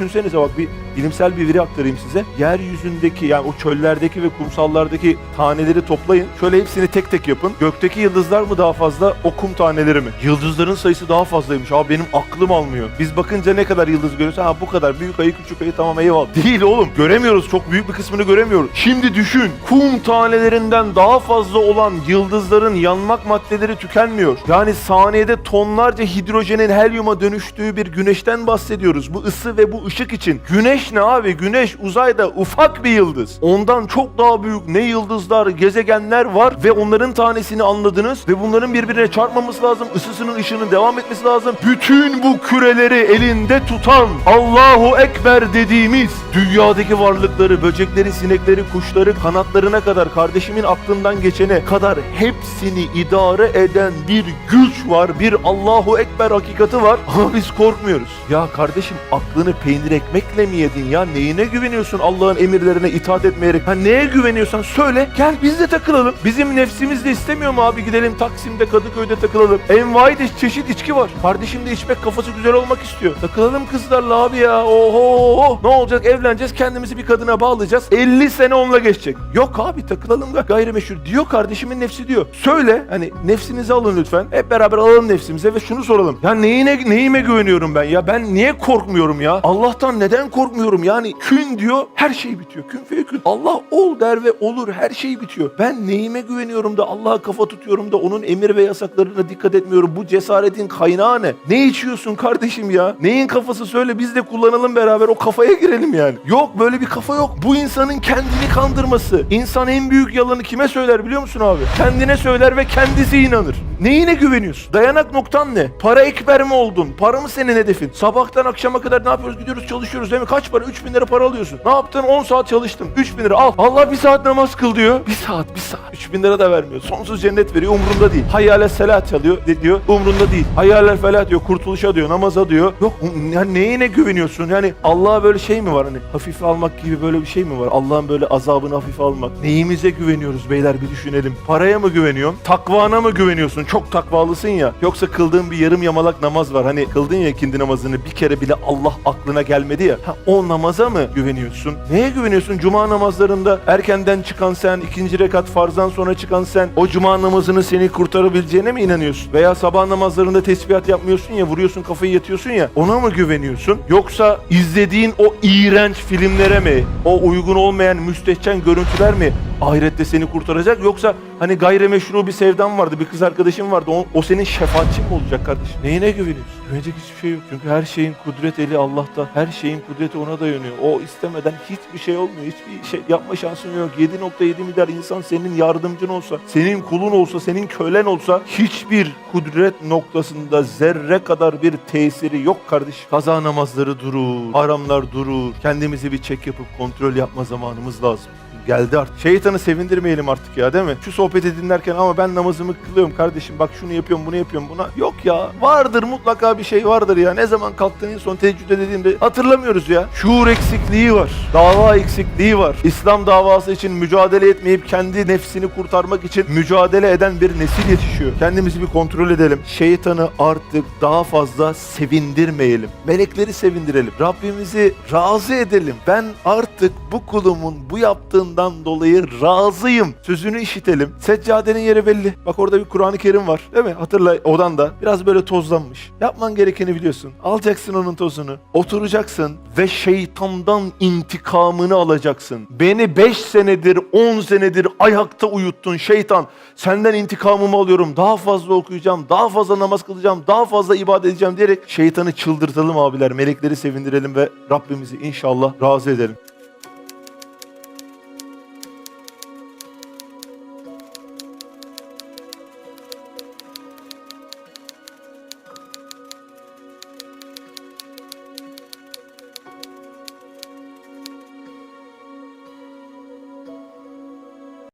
Düşünsenize bak bir bilimsel bir veri aktarayım size. Yeryüzündeki yani o çöllerdeki ve kumsallardaki taneleri toplayın. Şöyle hepsini tek tek yapın. Gökteki yıldızlar mı daha fazla o kum taneleri mi? Yıldızların sayısı daha fazlaymış. Abi benim aklım almıyor. Biz bakınca ne kadar yıldız görüyoruz? Ha bu kadar. Büyük ayı küçük ayı tamam eyvallah. Değil oğlum. Göremiyoruz. Çok büyük bir kısmını göremiyoruz. Şimdi düşün. Kum tanelerinden daha fazla olan yıldızların yanmak maddeleri tükenmiyor. Yani saniyede tonlarca hidrojenin helyuma dönüştüğü bir güneşten bahsediyoruz. Bu ısı ve bu ışık için. Güneş ne abi? Güneş uzayda ufak bir yıldız. Ondan çok daha büyük ne yıldızlar, gezegenler var ve onların tanesini anladınız ve bunların birbirine çarpmaması lazım. Isısının ışığının devam etmesi lazım. Bütün bu küreleri elinde tutan Allahu Ekber dediğimiz dünyadaki varlıkları, böcekleri, sinekleri, kuşları, kanatlarına kadar kardeşimin aklından geçene kadar hepsini idare eden bir güç var. Bir Allahu Ekber hakikati var. Ama biz korkmuyoruz. Ya kardeşim aklını peynir ekmekle mi yedin ya? Neyine güveniyorsun Allah'ın emirlerine itaat etmeyerek? Ha neye güveniyorsan söyle. Gel biz de takılalım. Bizim nefsimiz de istemiyor mu abi? Gidelim Taksim'de, Kadıköy'de takılalım. Envai de çeşit içki var. Kardeşim de içmek kafası güzel olmak istiyor. Takılalım kızlarla abi ya. Oho. Ne olacak? Evleneceğiz. Kendimizi bir kadına bağlayacağız. 50 sene onunla geçecek. Yok abi takılalım da gayrimeşhur diyor kardeşimin nefsi diyor. Söyle hani nefsinizi alın lütfen. Hep beraber alalım nefsimize ve şunu soralım. Ya neyine neyime güveniyorum ben ya? Ben niye korkmuyorum ya? Allah'tan neden korkmuyorum? Yani kün diyor her şey bitiyor. Kün feyekün. Allah ol der ve olur her şey bitiyor. Ben neyime güveniyorum da Allah'a kafa tutuyorum da onun emir ve yasaklarına dikkat etmiyorum. Bu cesaretin kaynağı ne? Ne içiyorsun kardeşim ya? Neyin kafası söyle biz de kullanalım beraber o kafaya girelim yani. Yok böyle bir kafa yok. Bu insanın kendini kandırması. İnsan en büyük yalanı kime söyler biliyor musun abi? Kendine söyler ve kendisi inanır. Neyine güveniyorsun? Dayanak noktan ne? Para ekber mi oldun? Para mı senin hedefin? Sabahtan akşama kadar ne yapıyoruz? Gidiyoruz çalışıyoruz değil mi? Kaç para? 3000 lira para alıyorsun. Ne yaptın? 10 saat çalıştım. 3000 lira al. Allah bir saat namaz kıl diyor. Bir saat, bir saat. 3000 lira da vermiyor. Sonsuz cennet veriyor. Umrunda değil. Hayyale selat çalıyor diyor. Umrunda değil. Hayyale felah diyor. Kurtuluşa diyor. Namaza diyor. Yok yani neyine güveniyorsun? Yani Allah'a böyle şey mi var hani? Hafife almak gibi böyle bir şey mi var? Allah'ın böyle azabını hafife almak. Neyimize güveniyoruz beyler bir düşünelim. Paraya mı güveniyorsun? Takvana mı güveniyorsun? Çok takvalısın ya. Yoksa kıldığın bir yarım yamalak namaz var. Hani kıldın ya ikindi namazını bir kere bile Allah aklına gelmedi ya. Ha, o namaza mı güveniyorsun? Neye güveniyorsun? Cuma namazlarında erkenden çıkan sen, ikinci rekat farzdan sonra çıkan sen, o cuma namazını seni kurtarabileceğine mi inanıyorsun? Veya sabah namazlarında tesbihat yapmıyorsun ya, vuruyorsun kafayı yatıyorsun ya, ona mı güveniyorsun? Yoksa izlediğin o iğrenç filmlere mi, o uygun olmayan müstehcen görüntüler mi ahirette seni kurtaracak? Yoksa hani gayrimeşru bir sevdan vardı, bir kız arkadaşın vardı, o, o senin şefaatçin mi olacak kardeşim? Neyine güveniyorsun? Güvenecek hiçbir şey yok. Çünkü her şeyin kudret eli Allah'ta. Her şeyin kudreti ona dayanıyor. O istemeden hiçbir şey olmuyor. Hiçbir şey yapma şansın yok. 7.7 milyar insan senin yardımcın olsa, senin kulun olsa, senin kölen olsa hiçbir kudret noktasında zerre kadar bir tesiri yok kardeşim. Kaza namazları durur, haramlar durur. Kendimizi bir çek yapıp kontrol yapma zamanımız lazım geldi artık. Şeytanı sevindirmeyelim artık ya değil mi? Şu sohbeti dinlerken ama ben namazımı kılıyorum kardeşim bak şunu yapıyorum bunu yapıyorum buna. Yok ya vardır mutlaka bir şey vardır ya. Ne zaman kalktın son teheccüde dediğimde hatırlamıyoruz ya. Şuur eksikliği var. Dava eksikliği var. İslam davası için mücadele etmeyip kendi nefsini kurtarmak için mücadele eden bir nesil yetişiyor. Kendimizi bir kontrol edelim. Şeytanı artık daha fazla sevindirmeyelim. Melekleri sevindirelim. Rabbimizi razı edelim. Ben artık bu kulumun bu yaptığından dolayı razıyım. Sözünü işitelim. Seccadenin yeri belli. Bak orada bir Kur'an-ı Kerim var. Değil mi? Hatırla odan da. Biraz böyle tozlanmış. Yapman gerekeni biliyorsun. Alacaksın onun tozunu. Oturacaksın ve şeytandan intikamını alacaksın. Beni 5 senedir, 10 senedir ayakta uyuttun şeytan. Senden intikamımı alıyorum. Daha fazla okuyacağım, daha fazla namaz kılacağım, daha fazla ibadet edeceğim diyerek şeytanı çıldırtalım abiler. Melekleri sevindirelim ve Rabbimizi inşallah razı edelim.